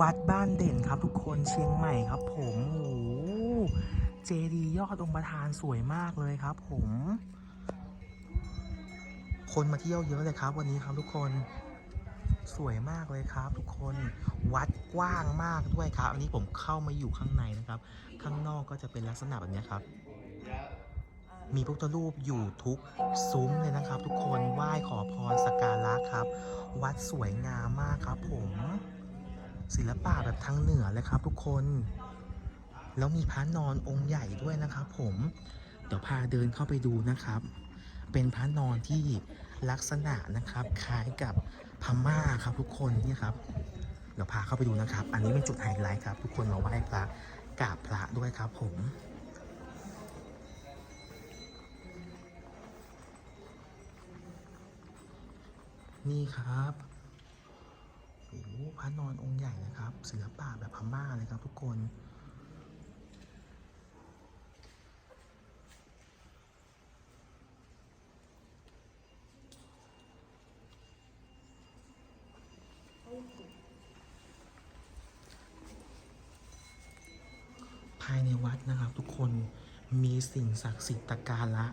วัดบ้านเด่นครับทุกคนเชียงใหม่ครับ ผมโอ้เจดีย์ยอดองค์ประธานสวยมากเลยครับ ผม คนมาเที่ยวเยอะเลยครับ วันนี้ครับทุกคนสวยมากเลยครับ ทุกคนวัดกว้างมากด้วยครับ อันนี้ผมเข้ามาอยู่ข้างในนะครับ ข้างนอกก็จะเป็นลักษณะแบบนี้ครับ มีพระพุทธรูปอยู่ทุกซุ้มเลยนะครับ ทุกคนไหว้ขอพรสักการะครับ วัดสวยงามมากครับ ผม ศิลปะแบบทางเหนือเลยครับ ทุกคน แล้วมีพระนอนองค์ใหญ่ด้วยนะครับ ผมเดี๋ยวพาเดินเข้าไปดูนะครับ เป็นพระนอนที่ลักษณะนะครับคล้ายกับพม่าครับทุกคนนี่ครับเดี๋ยวพาเข้าไปดูนะครับ อันนี้เป็นจุดไฮไลท์ครับ ทุกคนมาไหว้พระกราบพระด้วยครับ ผมนี่ครับ โอ้พระนอนองค์ใหญ่นะครับศิลปะแบบพม่าเลยครับทุกคนภายในวัดนะครับทุกคนมีสิ่งศักดิ์สิทธิ์ตะการะ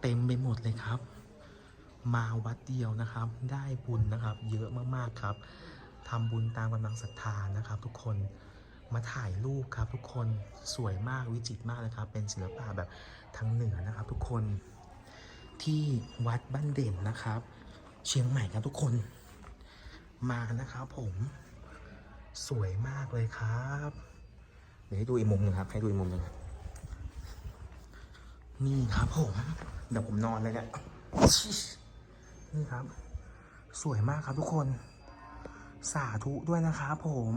เต็มไปหมดเลยครับ มาวัดเดียวนะครับ ได้บุญนะครับ เยอะมากๆครับ ทำบุญตามกำลังศรัทธานะครับ ทุกคนมาถ่ายรูปครับ ทุกคนสวยมากวิจิตรมากเลยครับ เป็นศิลปะแบบทางเหนือนะครับ ทุกคนที่วัดบ้านเด่นนะครับ เชียงใหม่ครับทุกคนมานะครับผมสวยมากเลยครับ เดี๋ยวให้ดูอีกมุมหนึงครับ ให้ดูอีกมุมหนึงนี่ครับผมเดี๋ยวผมนอนเลยเนี่ยนี่ครับ สวยมากครับทุกคน สาธุด้วยนะครับผม